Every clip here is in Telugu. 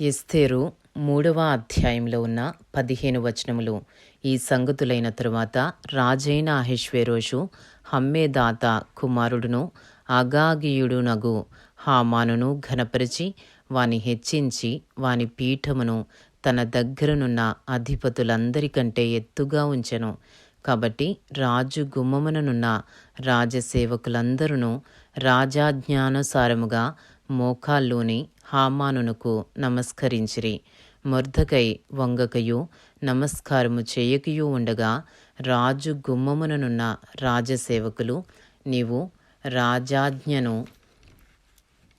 ఎస్తేరు మూడవ అధ్యాయంలో ఉన్న పదిహేను వచనములు. ఈ సంగతులైన తరువాత రాజైన అహెష్వేరోషు హమ్మేదాత కుమారుడును అగాగియుడునగు హామానును ఘనపరిచి వాని హెచ్చించి వాని పీఠమును తన దగ్గరనున్న అధిపతులందరికంటే ఎత్తుగా ఉంచెను. కాబట్టి రాజు గుమ్మముననున్న రాజసేవకులందరూ రాజాజ్ఞానుసారముగా మోకాల్లోని హామానునకు నమస్కరించిరి. మొర్ధకై వంగకయు నమస్కారము చేయకయు ఉండగా రాజు గుమ్మముననున్న రాజసేవకులు నీవు రాజాజ్ఞను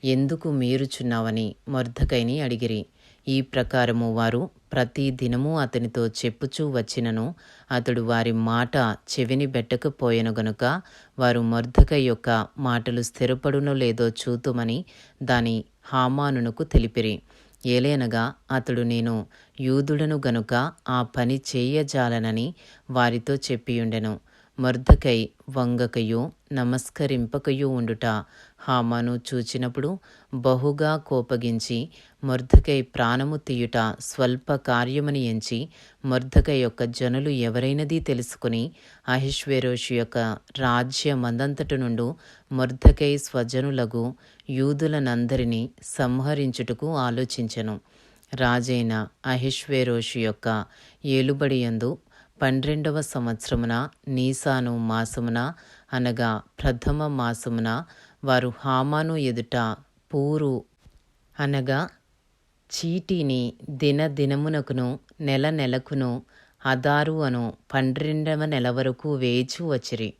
ఎందుకు మీరుచున్నావని మొర్ధకైని అడిగిరి. ఈ ప్రకారము వారు ప్రతి దినము అతనితో చెప్పుచూ వచ్చినను. అతడు వారి మాట చెవిని బెట్టకపోయెను గనుక వారు మర్ధక యొక్క మాటలు స్థిరపడునో లేదో చూతుమని దాని హామానునకు తెలిపిరి. ఏలేనగా అతడు నేను యూదుడను గనుక ఆ పని చేయజాలనని వారితో చెప్పియుండెను. మర్ధకై వంగకయు నమస్కరింపకయు ఉండుట. హామాను చూచినప్పుడు బహుగా కోపగించి మర్ధకై ప్రాణము తీయుట స్వల్ప కార్యమని ఎంచి మర్ధకై యొక్క జనులు ఎవరైనది తెలుసుకుని అహిష్వేరోషు యొక్క రాజ్యమందంతటి నుండు మర్ధకై స్వజనులగు యూదులనందరినీ సంహరించుటకు ఆలోచించెను. రాజైన అహిష్వేరోషు యొక్క ఏలుబడియందు పన్నెండవ సంవత్సరమున నీసాను మాసమున అనగా ప్రథమ మాసమున వారు హామాను ఎదుట పూరు అనగా చీటీని దినదినమునకును నెల నెలకును అదారు అను పన్నెండవ నెల వరకు వేచి వచ్చిరి.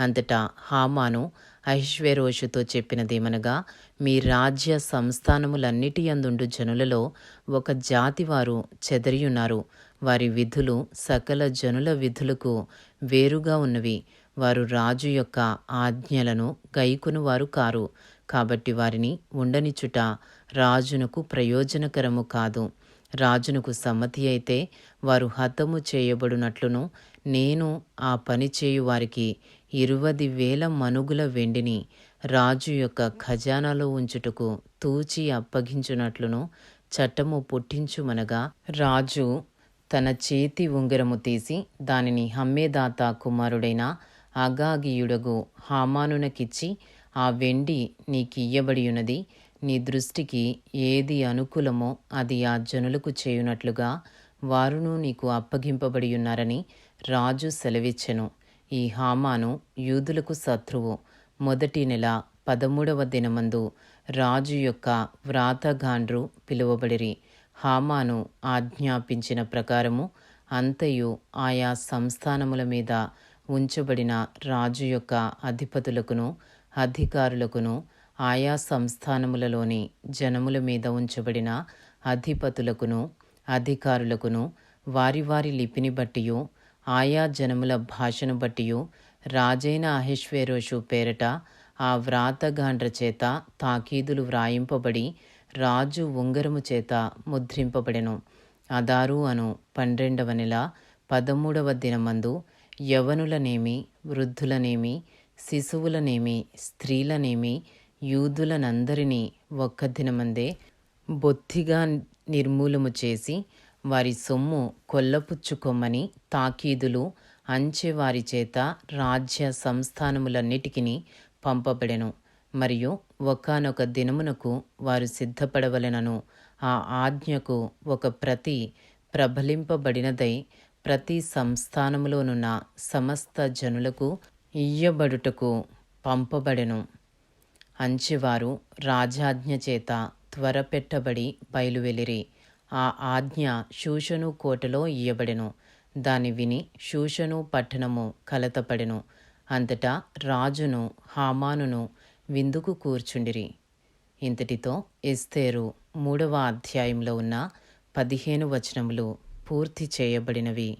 అంతటా హామాను ఐశ్వర్యోషుతో చెప్పినదేమనగా మీ రాజ్య సంస్థానములన్నిటి అందుండు జనులలో ఒక జాతి వారు చెదరియున్నారు. వారి విధులు సకల జనుల విధులకు వేరుగా ఉన్నవి. వారు రాజు యొక్క ఆజ్ఞలను గైకును వారు కారు. కాబట్టి వారిని ఉండనిచుట రాజునకు ప్రయోజనకరము కాదు. రాజునకు సమ్మతి అయితే వారు హతము చేయబడినట్లును నేను ఆ పని చేయు వారికి ఇరువది వేల మనుగుల వెండిని రాజు యొక్క ఖజానాలో ఉంచుటకు తూచి అప్పగించునట్లును చట్టము పుట్టించుమనగా రాజు తన చేతి ఉంగరము తీసి దానిని హమ్మేదాత కుమారుడైన అగాగియుడగు హామానునకిచ్చి ఆ వెండి నీకియ్యబడియున్నది నీ దృష్టికి ఏది అనుకూలమో అది ఆ జనులకు చేయునట్లుగా వారును నీకు అప్పగింపబడి ఉన్నారని రాజు సెలవిచ్చెను. ఈ హామాను యూదులకు శత్రువు. మొదటి నెల పదమూడవ దినమందు రాజు యొక్క వ్రాతగాండ్రు పిలువబడిరి. హామాను ఆజ్ఞాపించిన ప్రకారము అంతయు ఆయా సంస్థానముల మీద ఉంచబడిన రాజు యొక్క అధిపతులకును అధికారులకును ఆయా సంస్థానములలోని జనముల మీద ఉంచబడిన అధిపతులకును అధికారులకును వారి వారి లిపిని బట్టియు ఆయా జనముల భాషను బట్టియు రాజైన అహేశ్వేరోషు పేరట ఆ వ్రాతగాండ్ర చేత తాకీదులు వ్రాయింపబడి రాజు ఉంగరము చేత ముద్రింపబడెను. అదారు అను పన్నెండవ నెల పదమూడవ దినమందు యవనులనేమి వృద్ధులనేమి శిశువులనేమి స్త్రీలనేమి యూదులనందరినీ ఒక్క దినమందే బొత్తిగా నిర్మూలము చేసి వారి సొమ్ము కొల్లపుచ్చుకొమ్మని తాకీదులు అంచె వారి చేత రాజ్య సంస్థానములన్నిటికీ పంపబడెను. మరియు ఒకనొక దినమునకు వారు సిద్ధపడవలెనను. ఆ ఆజ్ఞకు ఒక ప్రతి ప్రబలింపబడినదై ప్రతి సంస్థానములోనున్న సమస్త జనులకు ఇయ్యబడుటకు పంపబడెను. అంచెవారు రాజాజ్ఞ చేత త్వరపెట్టబడి బయలువెలిరి. ఆ ఆజ్ఞ శూషను కోటలో ఇయ్యబడెను. దాని విని శూషను పట్టణము కలతపడెను. అంతటా రాజును హామానును విందుకు కూర్చుండిరి. ఇంతటితో ఎస్తేరు మూడవ అధ్యాయంలో ఉన్న పదిహేను వచనములు పూర్తి చేయబడినవి.